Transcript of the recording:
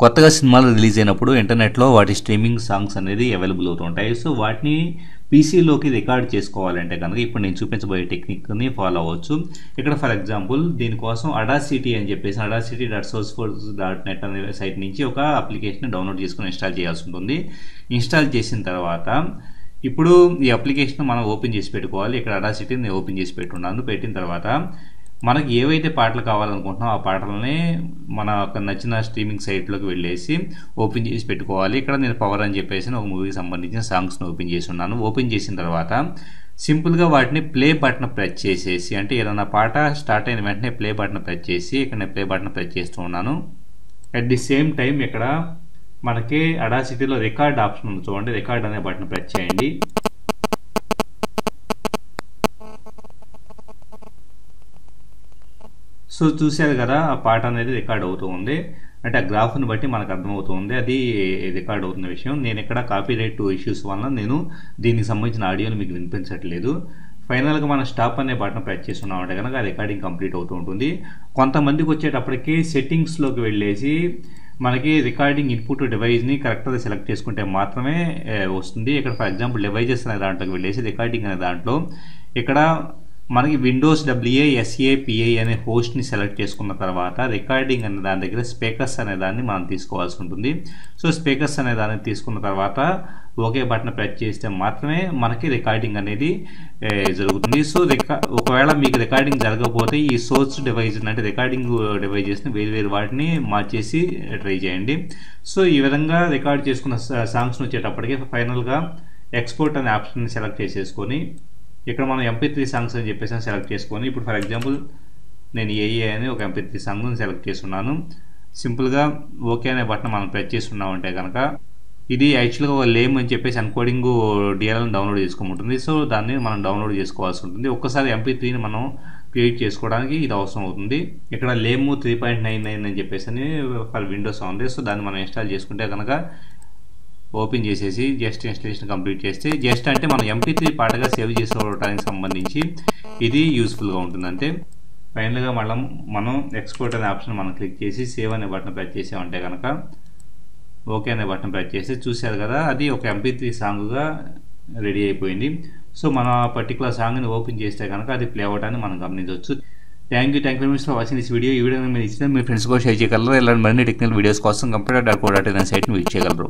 కొత్తగా సినిమాలు రిలీజ్ అయినప్పుడు ఇంటర్నెట్లో వాటి స్ట్రీమింగ్ సాంగ్స్ అనేది అవైలబుల్ అవుతూ ఉంటాయి. సో వాటిని పీసీలోకి రికార్డ్ చేసుకోవాలంటే కనుక ఇప్పుడు నేను చూపించబోయే టెక్నిక్ని ఫాలో అవ్వచ్చు. ఇక్కడ ఫర్ ఎగ్జాంపుల్ దీనికోసం అడాసిటీ అని చెప్పేసి Audacity dot source force dot net అనే సైట్ నుంచి ఒక అప్లికేషన్ డౌన్లోడ్ చేసుకుని ఇన్స్టాల్ చేయాల్సి ఉంటుంది. ఇన్స్టాల్ చేసిన తర్వాత ఇప్పుడు ఈ అప్లికేషన్ మనం ఓపెన్ చేసి పెట్టుకోవాలి. ఇక్కడ అడాసిటీని ఓపెన్ చేసి పెట్టున్నాను. పెట్టిన తర్వాత మనకి ఏవైతే పాటలు కావాలనుకుంటున్నామో ఆ పాటలని మన ఒక నచ్చిన స్ట్రీమింగ్ సైట్లోకి వెళ్ళేసి ఓపెన్ చేసి పెట్టుకోవాలి. ఇక్కడ నేను పవర్ అని చెప్పేసి ఒక మూవీకి సంబంధించిన సాంగ్స్ని ఓపెన్ చేసి ఉన్నాను. ఓపెన్ చేసిన తర్వాత సింపుల్గా వాటిని ప్లే బటన్ ప్రెస్ చేసేసి అంటే ఏదైనా పాట స్టార్ట్ అయిన వెంటనే ప్లే బటన్ ప్రెస్ చేసి ఇక్కడ నేను ప్లే బటన్ ప్రెస్ చేస్తూ ఉన్నాను. అట్ ది సేమ్ టైం ఇక్కడ మనకి అడాసిటీలో రికార్డ్ ఆప్షన్ ఉంది చూడండి. రికార్డ్ అనే బటన్ ప్రెస్ చేయండి. సో చూశారు కదా ఆ పాట అనేది రికార్డ్ అవుతూ ఉంది. అంటే ఆ గ్రాఫ్ని బట్టి మనకు అర్థమవుతుంది. అది రికార్డ్ అవుతున్న విషయం. నేను ఇక్కడ కాపీ రైట్ ఇష్యూస్ వల్ల నేను దీనికి సంబంధించిన ఆడియోని మీకు వినిపించట్లేదు. ఫైనల్గా మనం స్టాప్ అనే బటన్ ప్రెస్ చేస్తున్నామంటే కనుక ఆ రికార్డింగ్ కంప్లీట్ అవుతూ ఉంటుంది. కొంతమందికి వచ్చేటప్పటికి సెట్టింగ్స్లోకి వెళ్ళేసి మనకి రికార్డింగ్ ఇన్పుట్ డివైస్ని కరెక్ట్గా సెలెక్ట్ చేసుకుంటే మాత్రమే వస్తుంది. ఇక్కడ ఫర్ ఎగ్జాంపుల్ డివైజెస్ అనే దాంట్లోకి వెళ్ళేసి రికార్డింగ్ అనే దాంట్లో ఇక్కడ మనకి విండోస్ డబ్ల్యూఏ ఎస్ఏపిఐ అనే హోస్ట్ని సెలెక్ట్ చేసుకున్న తర్వాత రికార్డింగ్ అనే దాని దగ్గర స్పీకర్స్ అనే దాన్ని మనం తీసుకోవాల్సి ఉంటుంది. సో స్పీకర్స్ అనే దాన్ని తీసుకున్న తర్వాత ఓకే బటన్ ప్రెస్ చేస్తే మాత్రమే మనకి రికార్డింగ్ అనేది జరుగుతుంది. సో రికా ఒకవేళ మీకు రికార్డింగ్ జరగకపోతే ఈ సోర్స్ డివైజ్ అంటే రికార్డింగ్ డివైజెస్ని వేరు వేరు వాటిని మార్చేసి ట్రై చేయండి. సో ఈ విధంగా రికార్డ్ చేసుకున్న సాంగ్స్ని వచ్చేటప్పటికి ఫైనల్గా ఎక్స్పోర్ట్ అనే ఆప్షన్ని సెలెక్ట్ చేసేసుకొని ఇక్కడ మనం ఎంపీ త్రీ సాంగ్స్ అని చెప్పేసి సెలెక్ట్ చేసుకొని ఇప్పుడు ఫర్ ఎగ్జాంపుల్ నేను ఏఏ అని ఒక ఎంపీ త్రీ సాంగ్ని సెలెక్ట్ చేస్తున్నాను సింపుల్గా ఓకే అనే బటన్ మనం ప్రెస్ చేస్తున్నామంటే కనుక ఇది యాక్చువల్గా ఒక లేమ్ అని చెప్పేసి అన్కోడింగ్ డిఎల్ని డౌన్లోడ్ చేసుకోమంటుంది. సో దాన్ని మనం డౌన్లోడ్ చేసుకోవాల్సి ఉంటుంది. ఒక్కసారి ఎంపీ త్రీని మనం క్రియేట్ చేసుకోవడానికి ఇది అవసరం అవుతుంది. ఇక్కడ లేము త్రీ పాయింట్ నైన్ నైన్ అని చెప్పేసి అని ఫర్ విండోస్ ఉంది. సో దాన్ని మనం ఇన్స్టాల్ చేసుకుంటే కనుక ఓపెన్ చేసేసి జస్ట్ ఇన్స్టలేషన్ కంప్లీట్ చేస్తే జస్ట్ అంటే మనం ఎంపీ త్రీ పాటగా సేవ్ చేసుకోవడానికి సంబంధించి ఇది యూస్ఫుల్గా ఉంటుంది అంతే. ఫైనల్గా మళ్ళీ మనం ఎక్స్పోర్ట్ అనే ఆప్షన్ మనం క్లిక్ చేసి సేవ్ అనే బటన్ ప్రెస్ చేసామంటే కనుక ఓకే అనే బటన్ ప్రెస్ చేస్తే చూశారు కదా అది ఒక ఎంపీ త్రీ సాంగ్గా రెడీ అయిపోయింది. సో మన పర్టికులర్ సాంగ్ని ఓపెన్ చేస్తే కనుక అది ప్లే అవ్వడాన్ని మనం గమనించవచ్చు. Thank you thank you very much for watching this video. ఈ వీడియో మీరు ఇచ్చిన మీ ఫ్రెండ్స్ కూడా షేర్ చేయగలరు. ఇలాంటి మరిన్ని టెక్నికల్ వీడియోస్ కోసం కంప్యూటర్ డాట్ కోడ్ అనే సైట్ని విజిట్ చేయగలరు.